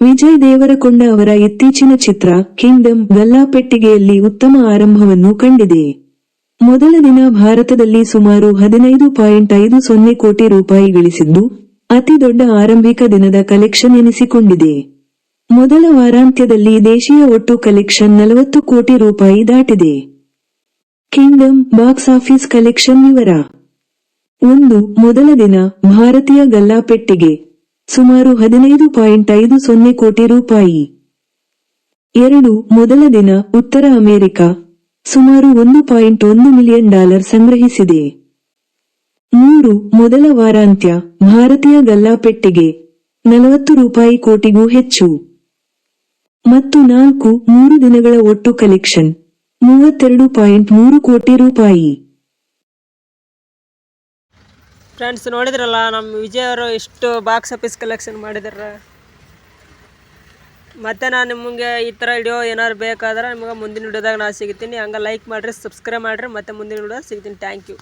ವಿಜಯ್ ದೇವರಕೊಂಡ ಅವರ ಇತ್ತೀಚಿನ ಚಿತ್ರ ಕಿಂಗ್ಡಮ್ ಗಲ್ಲಾಪೆಟ್ಟಿಗೆಯಲ್ಲಿ ಉತ್ತಮ ಆರಂಭವನ್ನು ಕಂಡಿದೆ. ಮೊದಲ ದಿನ ಭಾರತದಲ್ಲಿ ಸುಮಾರು ಹದಿನೈದು ಪಾಯಿಂಟ್ ಐದು ಸೊನ್ನೆ ಕೋಟಿ ರೂಪಾಯಿ ಗಳಿಸಿದ್ದು, ಅತಿ ದೊಡ್ಡ ಆರಂಭಿಕ ದಿನದ ಕಲೆಕ್ಷನ್ ಎನಿಸಿಕೊಂಡಿದೆ. ಮೊದಲ ವಾರಾಂತ್ಯದಲ್ಲಿ ದೇಶೀಯ ಒಟ್ಟು ಕಲೆಕ್ಷನ್ ನಲವತ್ತು ಕೋಟಿ ರೂಪಾಯಿ ದಾಟಿದೆ. ಕಿಂಗ್ಡಮ್ ಬಾಕ್ಸ್ ಆಫೀಸ್ ಕಲೆಕ್ಷನ್ ವಿವರ. ಒಂದು, ಮೊದಲ ದಿನ ಭಾರತೀಯ ಗಲ್ಲಾಪೆಟ್ಟಿಗೆ. ಸುಮಾರು ಹದಿನೈದು ಪಾಯಿಂಟ್ ಐದು ಸೊನ್ನೆ ಕೋಟಿ ರೂಪಾಯಿ. ಎರಡು, ಮೊದಲ ದಿನ ಉತ್ತರ ಅಮೆರಿಕ ಸುಮಾರು ಒಂದು ಪಾಯಿಂಟ್ ಒಂದು ಮಿಲಿಯನ್ ಡಾಲರ್ ಸಂಗ್ರಹಿಸಿದೆ. ಮೂರು, ಮೊದಲ ವಾರಾಂತ್ಯ ಭಾರತೀಯ ಗಲ್ಲಾಪೆಟ್ಟಿಗೆ ನಲವತ್ತು ರೂಪಾಯಿ ಕೋಟಿಗೂ ಹೆಚ್ಚು. ಮತ್ತು ನಾಲ್ಕು, ಮೂರು ದಿನಗಳ ಒಟ್ಟು ಕಲೆಕ್ಷನ್ ಮೂವತ್ತೆರಡು ಪಾಯಿಂಟ್ ಮೂರು ಕೋಟಿ ರೂಪಾಯಿ. ಫ್ರೆಂಡ್ಸ್ ನೋಡಿದ್ರಲ್ಲ ನಮ್ಮ ವಿಜಯ್ ಅವರು ಎಷ್ಟು ಬಾಕ್ಸ್ ಆಫೀಸ್ ಕಲೆಕ್ಷನ್ ಮಾಡಿದಾರೆ. ಮತ್ತೆ ನಾನು ನಿಮಗೆ ಈ ಥರ ವಿಡಿಯೋ ಏನಾದ್ರು ಬೇಕಾದ್ರೆ ನಿಮಗೆ ಮುಂದಿನ ವಿಡಿಯೋದಾಗ ನಾನು ಸಿಗ್ತೀನಿ. ಹಂಗೆ ಲೈಕ್ ಮಾಡಿರಿ ಸಬ್ಸ್ಕ್ರೈಬ್ ಮಾಡಿರಿ. ಮತ್ತು ಮುಂದಿನ ವಿಡಿಯೋ ಸಿಗ್ತೀನಿ. Thank you